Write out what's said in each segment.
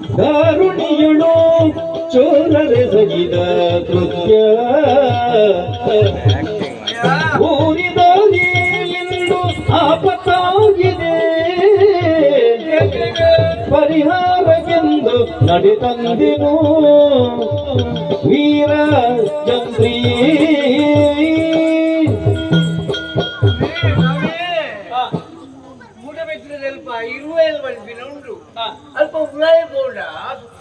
ದಾರುಣಿಯಳು ಚೋರರೆಸಗಿದ ಕೃತ್ಯ. ಊರಿದಾಗಿ ಇಂದು ಆಪತ್ತಾಗಿದೆ. ಪರಿಹಾರಕ್ಕೆಂದು ನಡೆತಂದಿನು ವೀರ ಚಂದ್ರೀ ಮೂಡಬೇಕಿನ ಸ್ವಲ್ಪ ಇರುವ ಅಲ್ಪ ಉಳಾಯ ಬೋಡ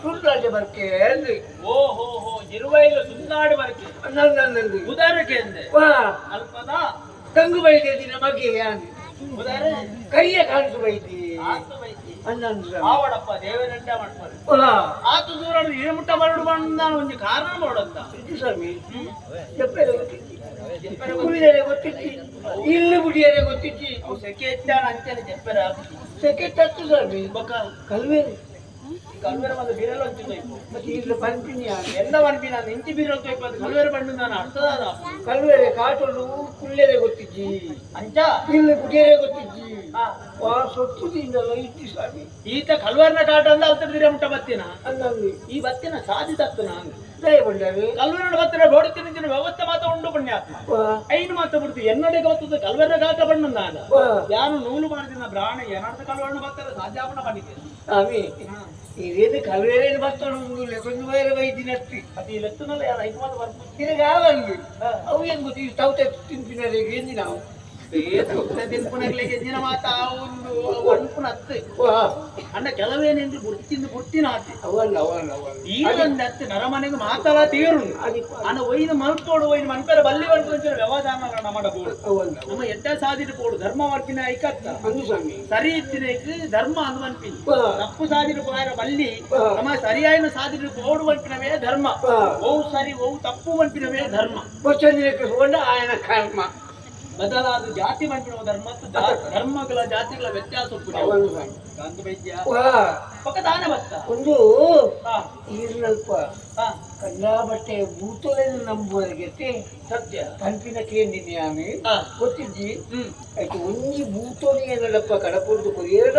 ಸುಳ್ಳಾಡಿ ಬರ್ಕೆ ಅಂದ್ರಿ ಓ ಹೋ ಹೋ ಇರುವೈಲು ಸುಳ್ಳಾಡಿ ಬರ್ಕೆ. ನನ್ನಂದ್ರಿ ಉದಾರಕ್ಕೆ ಅಂದೆ. ಅಲ್ಪದ ತಂಗು ಬೈದೆ ದಿನ ಬಗ್ಗೆ ಅಂದ್ರಿ ಉದಾರ? ಕೈಯ ಕಾಣಿಸು ಬೈತಿ ಆತು ಬೈತಿ ಅನ್ನಂದ್ರ ಆವಡಪ್ಪ ದೇವನಂಟ ಮಾಡ್ತಾರೆ. ಆತು ದೂರ ಮುಟ್ಟ ಮರಡು ಬಂದ ಒಂದು ಕಾರಣ ನೋಡಂತ. ಸ್ವಾಮಿ ಎಪ್ಪರೆ ಗೊತ್ತಿತ್ತು ಇಲ್ಲಿ ಬುಡಿಯರೆ ಗೊತ್ತಿತ್ತು ಸೆಕೆ ಎತ್ತಾನ ಅಂಚನೆ ಜಪ್ಪರ ಸೆಕೆ ತತ್ತು ಸ್ವಾಮಿ ಬೊಕ್ಕ ಕಲ್ವೇರಿ ಕಲ್ವೇರ ಬಂದು ಬೀರಲು ಅಂತಿದ್ದ ಮತ್ತೆ ಇಲ್ಲಿ ಪಂಪಿನಿ ಎಲ್ಲ ಅನ್ಪಿ ನಾನು ಇಂಚಿ ಬೀರಲು ತೋಯ್ಪ ಅದು ಕಲ್ವೇರ ಬಂದು ನಾನು ಅರ್ಥದಾದ ಕಲ್ವೇರೆ ಕಾಟೊಂದು ಕುಳ್ಳೆರೆ ಗೊತ್ತಿಜ್ಜಿ ಅಂಚ ಇಲ್ಲಿ ಬುಡಿಯರೆ ಗೊತ್ತಿಜ್ಜಿ ಆ, ವಾ ಸೊತ್ತುದಿಂದಲ್ಲ ಇತ್ತು ಸ್ವಾಮಿ ಈತ ಕಲ್ವರ್ನ ಕಾಟ ಅಂದ ಅಲ್ತದಿರ ಮುಟ್ಟ ಬತ್ತಿನ ಅನ್ನಂದು ಈ ಬತ್ತಿನ ಸಾಧಿ ತತ್ತು ನಾನು ಕಲ್ವೆರಡು ಬತ್ತರ ಬೋಡಿ ತಿನ್ನ ವ್ಯವಸ್ಥೆ ಮಾತ್ರ ಉಂಡು ಪುಣ್ಯಾತ್ಮ. ಐನು ಮಾತ್ರ ಬಿಡ್ತು ಎನ್ನಡೆಗೆ ಗೊತ್ತದ ಕಲ್ವೆರ ಬಣ್ಣ ನಾನು. ಯಾರು ನೂಲು ಮಾಡಿದ ಬ್ರಾಹ್ಮಣ ಏನಾದ ಕಲ್ವರ್ಣ ಬತ್ತರ ಸಾಧ್ಯಾಪನ ಮಾಡಿದ್ದೇನೆ ಇದೇನು ಕಲ್ವೇರೇನು ಬರ್ತಾನೆ ಬೇರೆ ಬೈದಿನ ಅತ್ತಿ ಅದು ಲೆಕ್ಕನಲ್ಲ ಯಾರು ಐದು ಮಾತ್ರ ಬರ್ಬೋದು ತಿರುಗಾವಲ್ಲಿ ಅವು ಹೆಂಗ್ ಗೊತ್ತಿ ತೌತೆ ತಿಂತಿನ ನಾವು ದಿನಪುನಗ್ಲಿಗೆ ದಿನ ಮಾತ ಒಂದು ಒಣಪುನ ಹತ್ತು ವಾ ಅಣ್ಣ ಕೆಲವೇನೆಂದು ಬುರ್ತಿಂದು ಬುರ್ತಿನ ಆತಿ ಅವಲ್ಲ ಅವಲ್ಲ ಅವಲ್ಲ ಈಗೊಂದು ಹತ್ತು ನರಮನೆಗೆ ಮಾತಲ್ಲ ತೀರು ಅದಿಪ್ಪ ಅಣ್ಣ ಒಯ್ದು ಮಲ್ತೋಡು ಒಯ್ದು ಮನ್ಪೇರ ಬಲ್ಲಿ ಬಂತು ವ್ಯವಧಾನ ಮಾಡಬಹುದು ಅವಲ್ಲ ನಮ್ಮ ಎಡ್ಡ ಸಾಧಿಟ್ಟು ಪೋಡು ಧರ್ಮ ವರ್ಪಿನ ಐಕತ್ತ ಅಂದು ಸ್ವಾಮಿ ಸರಿ ಇತ್ತಿನಕ್ಕೆ ಧರ್ಮ ಅನ್ನು ಅನ್ಪಿನಿ ವಾ ತಪ್ಪು ಸಾಧಿಟ್ಟು ಪೋಯರ ಬಲ್ಲಿ ವಾ ನಮ್ಮ ಸರಿಯಾದ ಸಾಧಿಟ್ಟು ಪೋಡು ಬಂಪಿನವೇ ಧರ್ಮ ವಾ ಓ ಸರಿ ಓ ತಪ್ಪು ಬಂಪಿನವೇ ಧರ್ಮ ವಚನಕ್ಕೆ ಹೋಂಡ ಆಯನ ಕರ್ಮ ಬದಲಾದ ಜಾತಿ ಬಂದ್ಬಿಡುವ ಧರ್ಮ ಧರ್ಮಗಳ ಜಾತಿಗಳ ವ್ಯತ್ಯಾಸ ಒಪ್ಪುದು. ಅವನು ಸ್ವಾಮಿ ಕಾಂತ ವೈದ್ಯ ವಾ. ಪಕ್ಕ ದಾನ ಬತ್ತ ಒಂದು ಹಾ, ಈರ್ನಲ್ಪ ಬಟ್ಟೆ ಕಂಡಾಬಟ್ಟೆ ನಂಬುವರಿಗೆ ಸತ್ಯ. ಕಂಪಿನ ಹಾ, ಗೊತ್ತಿದ್ದಿ? ಆಯ್ತು ಒಂಜಿ ಭೂತೋನಿ ಏನಲ್ಲಪ್ಪ ಕಡಪುರ್ದು ಕೊರಿಯೇಡ.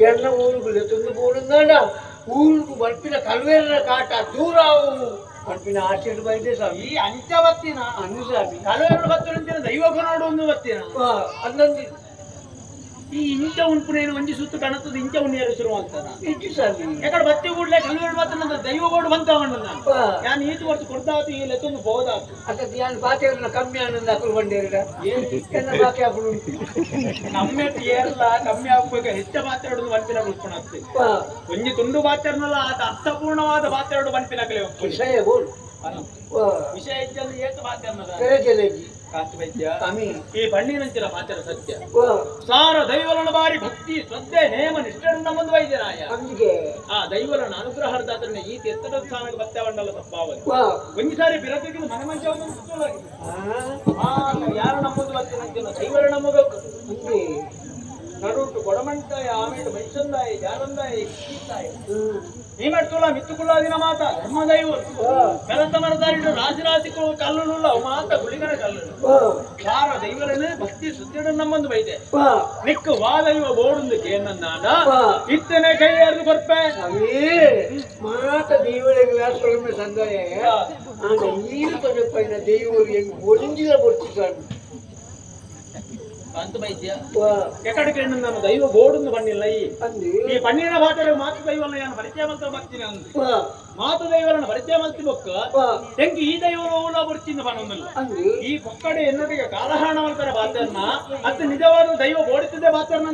ಎನ್ನ ಊರುಗಳು ತಂದು ಬೋಡುಂದಾಡ ಊರುಗು ಬಲ್ಪಿನ ಕಲ್ವೇರ ಕಾಟ ದೂರ ಅವು ಬಲ್ಪಿನ ಆಚೆಡು ಬೈದೆ ಸ್ವಾಮಿ. ಈ ಅಂಚ ಬತ್ತಿನ ಅನ್ನು ಸ್ವಾಮಿ. ಕಲವೆರಡು ಬತ್ತಿನ ದೈವ ನೋಡು ಒಂದು ಬತ್ತಿನ ಅನ್ನೊಂದು ಈ ಇಂಚ ಉಂಪುನೇನು ಒಂಜಿ ಸುತ್ತು ಕಾಣುತ್ತದೆ ಇಂಚ ಉಣ್ಣಿಯರು ಶುರು ಅಂತಾನ ಇಟ್ಟು ಸ್ವಾಮಿ ಯಾಕಡೆ ಬತ್ತಿ ಕೂಡಲೇ ಕಲ್ವೇಡ್ ಮಾತ್ರ ನನ್ನ ದೈವ ಗೋಡು ಬಂತವಣ್ಣ ನಾನು. ವಾ, ನಾನು ಈತು ವರ್ಷ ಕೊಡ್ತಾತು ಈ ಲೆತ್ತೊಂದು ಬೋದಾತು. ಅದಕ್ಕೆ ಯಾನ್ ಬಾತೆಗಳನ್ನ ಕಮ್ಮಿ ಆನಂದ ಹಾಕಲು ಬಂಡೇರ ಎನ್ನ ಬಾಕಿ ಹಾಕಲು ಕಮ್ಮಿ ಏರಲ್ಲ ಕಮ್ಮಿ ಆಗ್ಬೇಕು ಹೆಚ್ಚ ಮಾತಾಡೋದು ಬಂಪಿನ ಉಳ್ಕೊಂಡು ಆಗ್ತದೆ ಒಂಜಿ ತುಂಡು ಬಾತ್ಯಾರನಲ್ಲ ಅದು ಅರ್ಥಪೂರ್ಣವಾದ ಮಾತಾಡೋದು ಬಂಪಿನ ಕಲೆ ವಿಷಯ ಗೋಡು. ವಿಷಯ ಇದ್ದಲ್ಲಿ ಏಕ ಬಾತ್ಯಾರನದ ಈ ಬಣ್ಣಿನಂಚಿನ ಮಾತಾಡ ಸತ್ಯ? ಸಾರ ದೈವಲನ ಬಾರಿ ಭಕ್ತಿ ಶ್ರದ್ಧೆ ನೇಮ ನಿಷ್ಠರನ್ನ ಮುಂದೆ ವೈದ್ಯರಾಯ. ಆ ದೈವಲನ ಅನುಗ್ರಹಾರ್ಧಾತ್ರನ ಈ ತೀರ್ಥದ ಸ್ಥಾನಕ್ಕೆ ಬತ್ತವಣ್ಣಲ್ಲ ತಪ್ಪಾವ ವಾ, ಒಂದು ಸಾರಿ ಬಿರತಿಗೆ ಮನೆ ಮಂಚ ಆ, ಯಾರು ನಮ್ಮದು ಬರ್ತೀನಿ ದೈವರ ನಮ್ಮಬೇಕು ಅಂದೆ ನಡುಟು ಕೊಡಮಂಟಾಯ ಆಮೇಲೆ ಮೈಸಂದಾಯ ಜಾರಂದಾಯ ಕಿತ್ತಾಯ ಹ್ಮ್. ಈ ಮಾಡ್ತುಲ್ಲ ಮಿತ್ತುಕುಳ್ಳಾದಿನ ಮಾತ ಧರ್ಮ ದೈವ ವಾ, ಕಲತ ಮರದಾರಿಡು ರಾಶಿ ರಾಶಿ ಕಲ್ಲುಲ್ಲ ಅವು ಮಾತ ಗುಳಿಗನ ಕಲ್ಲು ವಾ, ಯಾರ ದೈವರನ್ನು ಭಕ್ತಿ ಸುತ್ತಿಡ ನಮ್ಮಂದು ಬೈದೆ ವಾ, ನಿಕ್ಕು ವಾದೈವ ಬೋಡುಂದು ಕೇನನ್ನಾಡ ವಾ. ಇತ್ತನೆ ಕೈ ಎರ್ದು ಬರ್ಪೆ ಸ್ವಾಮಿ ಮಾತ ದೈವಳಿಗೆ ವ್ಯಾಸೊಳಮೆ ಸಂದಾಯ ಆಗ ಈರು ಪದಪ್ಪೈನ ದೈವರು ಹೆಂಗ್ ಒಲಿಂಜಿಲ ಬರ್ತಿ ಸ್ವಾಮಿ ಅಂತ ವಾ, ಎಕಡೆ ಕೇಂದ್ರ ನಾನು ದೈವ ಬೋಡುಂದು ಬಣ್ಣಿಲ್ಲ ಈ ಅಂದು ಈ ಬಣ್ಣಿನ ಭಾಷೆ ಮಾತು ದೈವನ ನಾನು ಪರಿಚಯ ಮಲ್ತ ಬರ್ತೀನಿ ಅಂದು ವಾ, ಮಾತು ದೈವರನ್ನ ಪರಿಚಯ ಮಲ್ತಿ ಬೊಕ್ಕ. ಈ దైవ ಬರ್ತೀನಿ ಬನ್ನೊಂದಿಲ್ಲ ಅಂದು ಈ ಪಕ್ಕಡೆ ಎನ್ನೊಟ್ಟಿಗೆ దైవ ಮಾಡ್ತಾರೆ ಬಾತರ್ನ ಅದು ನಿಜವಾದ ದೈವ ಬೋಡುತ್ತಿದೆ ಬಾತರ್ನ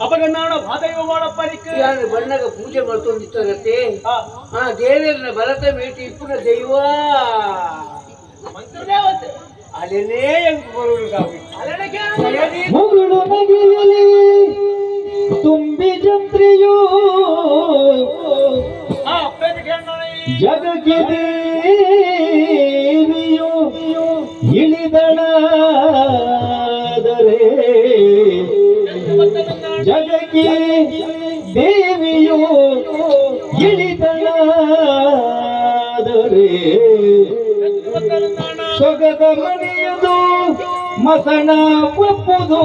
ಅಪಗನ್ನಾಣ ಭಾದೈವ ಮಾಡಪ್ಪ ನಿಕ್ಕ. ಯಾರು ಬಣ್ಣಗ ಪೂಜೆ ಮಾಡ್ಕೊಂಡಿತ್ತರತ್ತೆ ಆ, ಆ ದೇವರನ್ನ ಭರತ ಮೇಟಿ ಇಪ್ಪುನ ದೈವ. ಮಂತ್ರದೇವತೆ. ಅಲ್ಲೇನೇ ಹೆಂಗ್ ಬರುವುದು ಮುಗುಳು ನಗೆಯಲಿ ತುಂಬಿ ಜಂತ್ರಿಯೋ ಜಗಕ್ಕೆ ದೇವಿಯೋ ಇಳಿದಳಾದರೆ ಜಗಕ್ಕೆ ದೇವಿಯು ಇಳಿದನಾದರೆ ಸೊಗದ ಮನೆಯದು ಮಸಣ ಒಪ್ಪುದು.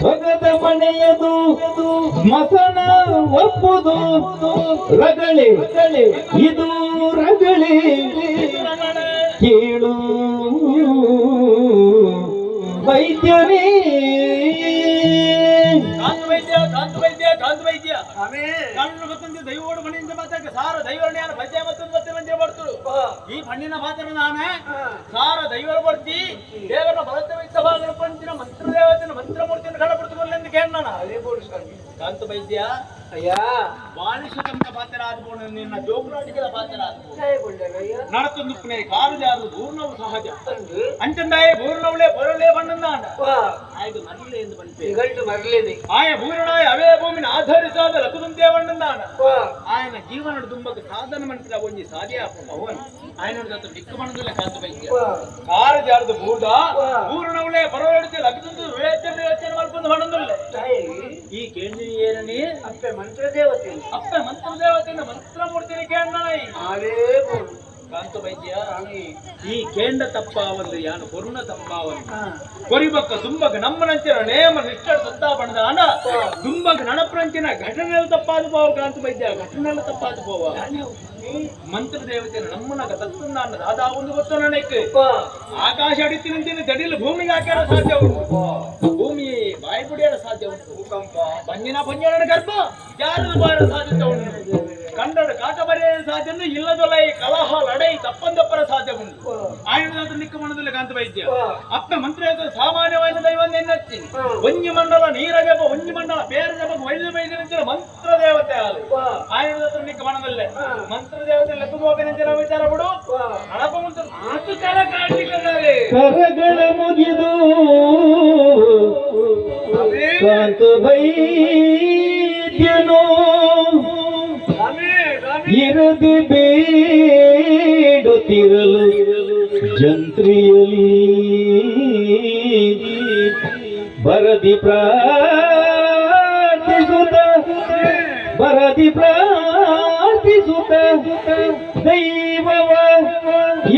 ಸೊಗದ ಮನೆಯದು ಮಸಣ ಒಪ್ಪುದು. ರಗಳೆ, ಇದು ರಗಳೆ ಕೇಳು. ವೈದ್ಯರೇ ಕಣ್ಣು ಗೊತ್ತಂತೆ ದೈವೋಡು ಮನೆಯಿಂದ ಮಾತಾಕ ಸಾರ ದೈವರ್ಣ್ಯಾನ ಭಜ್ಯ ಮತ್ತೊಂದು ಗೊತ್ತಿಲ್ಲ ಅಂತ ಮಾಡ್ತರು. ಈ ಮಣ್ಣಿನ ಪಾತ್ರ ನಾನೇ. ಸಾರ ದೈವರ ಬರ್ತಿ ದೇವರ ಬಲತ ವೈದ್ಯವಾಗಲು ಪಂಚಿನ ಮಂತ್ರ ದೇವತಿನ ಮಂತ್ರ ಮೂರ್ತಿಯನ್ನು ಕಳಪಡಿಸಿಕೊಳ್ಳಿ ಅಂತ ಕೇಳೋಣ ಅದೇ ಬೋಡು ಸ್ವಾಮಿ. ಕಾಂತ ವೈದ್ಯ ಅಯ್ಯ. ಬಾಲಿಶಕಂತ ಪಾತ್ರ ಆದ್ಬೋದು ನಿನ್ನ ಜೋಗುಲಾಟಿಗಳ ಪಾತ್ರ ಆದ್ಬೋದು ನಡತೊಂದು ಕೊಂಡರಯ್ಯ ಕಾರು ಕಾಲು ಜಾರು ಪೂರ್ಣವು ಸಹಜ. ಅಂಚಂದಾಯ ಪೂರ್ಣವುಳೆ ಪೊರಳೆ ಬಣ್ಣಂದ ಆಯ್ತು ಮರಲೇ ಎಂದು ಬಂತು ಮರಲೇ ಆಯ ಪೂರ್ಣಾಯ ಅವೇ ಭೂಮಿನ ಆಧರಿಸಾದ ಲಕುದಂತೆ ಬಣ್ಣಂದ ವಾ ఆయన జీవనుడు దుంబకు సాధన మంత్రి అవన్నీ సాధ్య పవన్ ఆయన దిక్కు మనదులే కాంత వైద్య ವಾ కారు జారుదు బూడ పూర్ణవులే పరవడితే లగ్గుతుంది వేచన వేచన వల్పొందు మనదులే ತಾಯಿ ఈ కేంద్రి ఏరని ಅಪ್ಪೆ ಮಂತ್ರ ದೇವತೆ అప్ప మంత్ర దేవతన మంత్రమూర్తిని కేంద్రనై ಅದೇ ಕಾಂತ ವೈದ್ಯ ಈ ಕೇಂದ್ರ ತಪ್ಪಾವಲ್ಲು ಯಾನು ಕೊರುಣ ಒಂದು ಕೊರಿಬಕ್ಕ ದುಂಬಗ ನಮ್ಮನಂಚಿನ ನೇಮ ನಿಷ್ಠ ಸತ್ತಾ ಬಣದ ಅನ. ದುಂಬಗ ನನಪ್ರಂಚಿನ ಘಟನೆಲ್ಲ ತಪ್ಪಾದ ಪೋವ ಕಾಂತ ವೈದ್ಯ ಘಟನೆಲ್ಲ ತಪ್ಪಾದ ಪೋವ ಮಂತ್ರ ದೇವತೆ ನಮ್ಮನಕ ತತ್ವನ್ನ ದಾದ ಒಂದು ಗೊತ್ತು ನನಗೆ. ಆಕಾಶ ಅಡಿತಿನಂತಿನ ದಡಿಲು ಭೂಮಿಗೆ ಹಾಕ್ಯಾರ ಸಾಧ್ಯ ಉಂಟು. ಭೂಮಿ ಬಾಯಿ ಪುಡಿಯಾರ ಸಾಧ್ಯ ಉಂಟು. ಭೂಕಂಪ ಬಂಜಿನ ಬಂಜನ ಗರ್ಭ ಯಾರು ಬಾರ ಸಾಧ್ಯತೆ ಉಂಟು. ಕಂಡಡ ಕಾಟ ಬರೆಯ ಸಾಧ್ಯ ಇಲ್ಲದಲ್ಲ ಈ ಕಲಹ ಲಡೈ ತಪ್ಪಂದಪ್ಪರ ಸಾಧ್ಯ ಉಂಟು ಆಯುಧದ ನಿಕ್ಕ ಮನದಲ್ಲಿ ಕಾಂತ ವೈದ್ಯ. ಅಪ್ಪ ಮಂತ್ರ ಸಾಮಾನ್ಯವಾದ ದೈವ ನೆನ್ನಚ್ಚಿ ಒಂಜಿ ಮಂಡಲ ನೀರ ಜಪ ಒಂಜಿ ಮಂಡಲ ಬೇರೆ ಜಪ ವೈದ್ಯ ವೈದ್ಯ ಮಂತ್ರ ದೇವತೆ ಆಗಲಿ. ವಾ ಆಯುಧದ ನಿಕ್ಕ ಮನದಲ್ಲೇ ಮಂತ್ರ ದೇವತೆ ಲೆಕ್ಕಗೋಪಿನ ವಿಚಾರ ಬಿಡು. ವಾ ಹಣಪ ಮಂತ್ರ ಮಾತು ಕಾಲ ಕಾಣಿಸಿಕೊಂಡಾರೆ ಮುಗಿದು ಇರದು ಬೇಡುತ್ತಿರಲು ಜಂತ್ರಿಯಲಿ ಬರದಿ ಪ್ರಾರ್ಥಿಸುತ್ತ ಬರದಿ ಪ್ರಾರ್ಥಿಸುತ್ತ ದೈವವ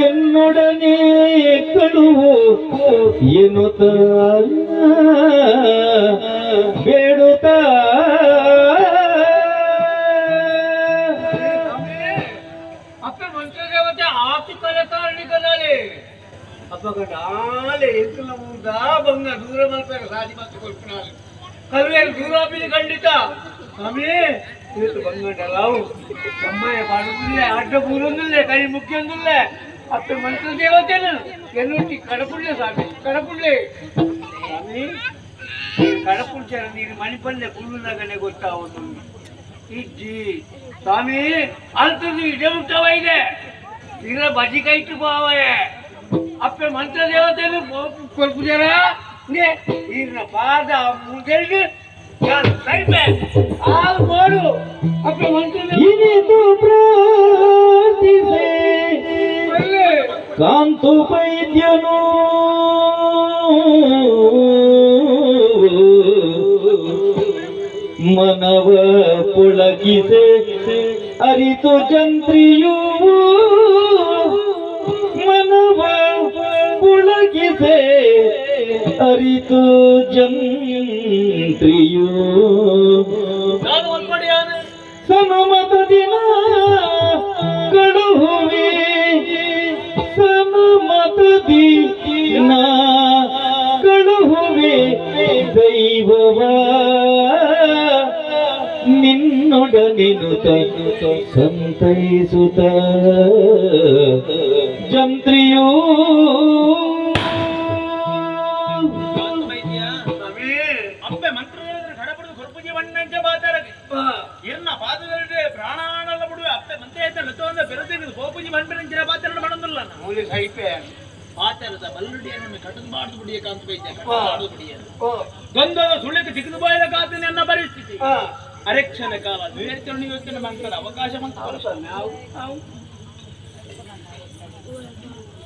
ಎನ್ನೊಡನೆ ಕಳುವು ಎನ್ನುತ್ತ ಬೇಡುತ್ತಾ ಅಪ್ಪ ಮಂತ್ರ ದೇವತೆ ಆತಿ ಕಲೆ ಕಾರಣಿಕನಾಲೆ ಅಪ್ಪಗ ನಾಳೆ ಎಂಕುಲ ಮುಂದ ಬಂಗ ದೂರ ಮಲ್ಪರ ಸಾದಿ ಮತ್ತು ಕೊಲ್ಪನಾಲೆ ಕಲ್ವೇರು ದೂರ ಬಿಲಿ ಖಂಡಿತ ಸ್ವಾಮಿ ಇವತ್ತು ಬಂಗಂಡಲಾವು ಅಮ್ಮಯ್ಯ ಪಾಡುದಿಲ್ಲ ಅಡ್ಡ ಬೂರೊಂದಿಲ್ಲ ಕೈ ಮುಖ್ಯೊಂದಿಲ್ಲ ಅಪ್ಪ ಮಂತ್ರ ದೇವತೆನು ಎನ್ನುಟ್ಟಿ ಕಡಪುಳ್ಳೆ ಸ್ವಾಮಿ ಕಡಪುಳ್ಳೆ ಸ್ವಾಮಿ ಕಡಪುಳ್ಚಾರ ನೀನು ಮಣಿಪಲ್ಲೆ ಕುಳ್ಳುನಾಗನೆ ಗೊತ್ತಾವುದು ಇಜ್ಜಿ. ಸ್ವಾಮಿ ಅಂತದ್ದು ಇದೇ ಮುಟ್ಟವ ಇದೆ. ಇಲ್ಲ ಬಜಿಕಾಯಿ ಇಟ್ಟು ಬಾವೆ ಅಪ್ಪೆ ಮಂತ್ರ ಕೊಲ್ಪು ಕೊಲ್ಪುಜಾರ ಈಗಿನ ಪಾದ ಮುಂದೆಲ್ದು ಸೈಪೆ ಆಲ್ ಮಾಡು. ಅಪ್ಪೆ ಮಂತ್ರ ಇನಿತು ಪ್ರಾರ್ಥಿಸೆ. ಕಾಂತು ವೈದ್ಯನು ಮನವ ಪುಳಗಿಸೆ ಅರಿತು ಜಂತ್ರಿಯೂ ಮನವ ಪುಳಗಿಸೆ ಅರಿತು ಜಂತ್ರಿಯೂ ಸನುಮತ ದಿನ ಬಾಡ್ದು ಬಿಡಿಯ ಜಂತ್ರಿಯೂ ಗಂಧದ ಸುಳ್ಳಿಗೆ ಚಿಕ್ಕದು ಬಾಯಿದ ಕಾತು ನನ್ನ ಪರಿಸ್ಥಿತಿ. ಅರೆಕ್ಷಣ ಕಾಲ ವಿವೇಚನೆ ಯೋಚನೆ ಮಾಡ್ತಾರೆ ಅವಕಾಶ ಮಂತ್ರ ಸ್ವಾಮಿ ನಾವು ನಾವು.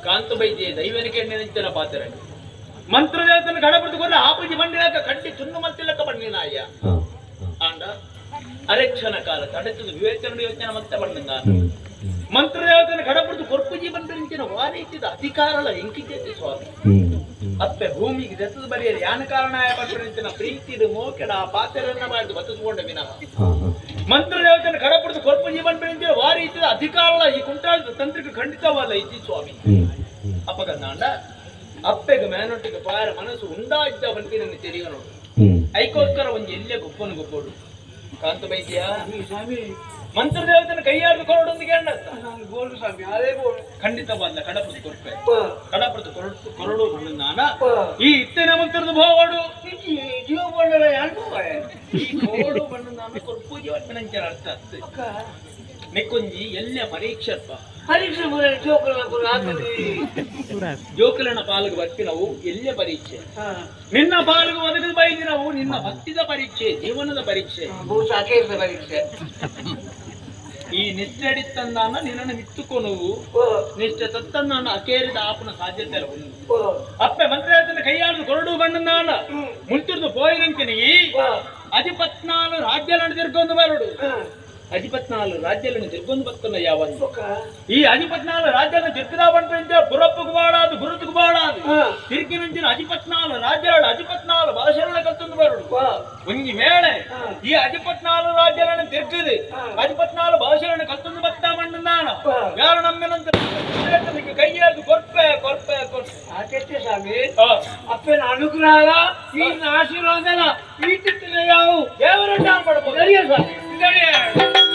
ಕಾಂತ ಬೈದ್ಯ ದೈವನಿಗೆ ನೆನೆಂಚಿನ ಪಾತ್ರ. ಮಂತ್ರ ದೇವತನ ಕಡಪಡಿದುಕೊಂಡು ಆಪಜಿ ಬಂಡಿಲಾಕ ಕಟ್ಟಿ ಚುನ್ನು ಮತ್ತಿಲಕ್ಕ ಬಣ್ಣಿನಾಯ ಆಂಡ ಅರೆಕ್ಷಣ ಕಾಲ ತಡೆತದ ವಿವೇಚನೆ ಯೋಚನೆ ಮತ್ತೆ ಬಣ್ಣಂಗ ಮಂತ್ರ ದೇವತನ ಕಡಪಡಿದು ಕೊರ್ಪುಜಿ ನಿಂತಿನ ವಾರೀತಿದ ಅಧಿಕಾರಲ ಎಂಕಿದ್ದೇತಿ ಸ್ವಾಮಿ? ಅತ್ತೆ ಭೂಮಿಗೆ ದತ್ತದ ಬರೆಯಲು ಯಾನ ಕಾರಣಾಯ ಪಟ್ಟಣ ಪ್ರೀತಿಡು ಮೋಕೆಡ ಆ ಪಾತ್ರರನ್ನ ಮಾಡಿದು ಬತ್ತಿಸ್ಕೊಂಡ ವಿನಃ. ಮಂತ್ರ ದೇವತೆಯನ್ನು ಕಡಪಡಿಸಿ ಕೊಲ್ಪ ಜೀವನ ಬೆಳೆಂದಿರ ವಾರಿ ಇದ್ದ ಅಧಿಕಾರಲ್ಲ ಈ ಕುಂಟಾಳದ ತಂತ್ರಕ್ಕೆ ಖಂಡಿತವಲ್ಲ ಇತಿ ಸ್ವಾಮಿ. ಅಪಗಂದಾಂಡ ಅಪ್ಪೆಗೆ ಮೇನೊಟ್ಟಿಗೆ ಪಾರ ಮನಸ್ಸು ಉಂಡಾಯ್ತ ಬಂತಿ ನನ್ನ ತೆರಿಗೆ ನೋಡು. ಐಕೋಸ್ಕರ ಒಂದು ಎಲ್ಲೇ ಗೊಪ್ಪನ ಗೊಪ್ಪೋಡು ಕಾಂತ ಸ್ವಾಮಿ ಮಂತ್ರ ದೇವತೆನ ಕೈ ಕೊರಡೊಂದಿಗೆ ಅಣ್ಣತ್ತ ಬೋಲು ಸ್ವಾಮಿ ಅದೇ ಬೋಲು ಬಂದ ಕಡಪದ ಕೊರಪೆ ಪ, ಕಡಪದ ಕೊರಡು ಕೊರಡು ನಾನ. ಈ ಇತ್ತೇನ ಮಂತ್ರದ ಭೋವಾಡು ಜೀವ ಬೋಂಡಲ ಯಾರು ಈ ಕೋಡು ಬಣ್ಣ ನಾನು ಜೀವನ ವರ್ತನಂಚರ ಅರ್ಥ ಅತ್ತೆ ಅಕ್ಕ ಮೆಕ್ಕೊಂಜಿ ಎಲ್ಲ ಪರೀಕ್ಷೆಪ್ಪ ಪರೀಕ್ಷೆ ಮುಗಿದ ಜೋಕುಲ ಪುರ ಹಾಕಲಿ ಜೋಕಲನ ಪಾಲಿಗೆ ಬರ್ತಿನವು ಎಲ್ಲ ಪರೀಕ್ಷೆ ಹಾ ನಿನ್ನ ಪಾಲಿಗೆ ಒದಗದ ಬೈದಿನವು ನಿನ್ನ ಭಕ್ತಿದ ಪರೀಕ್ಷೆ ಜೀವನದ ಪರೀಕ್ಷೆ ಬಹು ಸಾಕೇರಿದ ಪರೀಕ್ಷೆ ಈ ನಿಷ್ಠೆಡಿ ತಂದಾನ ನಿನ್ನನ್ನು ಮಿತ್ತುಕೊನುವು ಪ, ನಿಷ್ಠೆ ತತ್ತನ್ನ ಅಕೇರಿದ ಆಪನ ಸಾಧ್ಯತೆ ಒಂದು ಪ, ಅಪ್ಪೆ ಮಂತ್ರಾಯತನ ಕೈಯಾಡಿದ ಕೊರಡು ಬಣ್ಣನಾನ ಹ್ಮ್, ಮುಂತಿರ್ದು పోయినంకని ಪ, అధిపత్నాలు రాజ్యాలను తిరుగుంది వారుడు ಹಾ, అధిపత్నాలు రాజ్యాలను జరుగొందుబతుకున్న యావత్ ఈ అధిపత్నాలు రాజ్యాలను జరుపుదామంటుంటే గురప్పుకు వాడాదు గురుతుకు వాడాదు. తిరిగి నుంచి అధిపత్నాలు రాజ్యాలు అధిపత్నాలు భాషలకు వెళ్తుంది వారు వేళ ఈ అధిపత్నాలు రాజ్యాలను తిరిగిది. అధిపత్నాలు భాషలను కలుతుంది బతామంటున్నాను వేళ నమ్మినంత కయ్యారు కొర్పే కొర్పే కొర్పే సామి అప్పని అనుకున్నాగా ఈ ఆశీర్వాదాల? ఈ తిట్టులు యావు దేవరంటే అనపడబోదు సరిగా 再见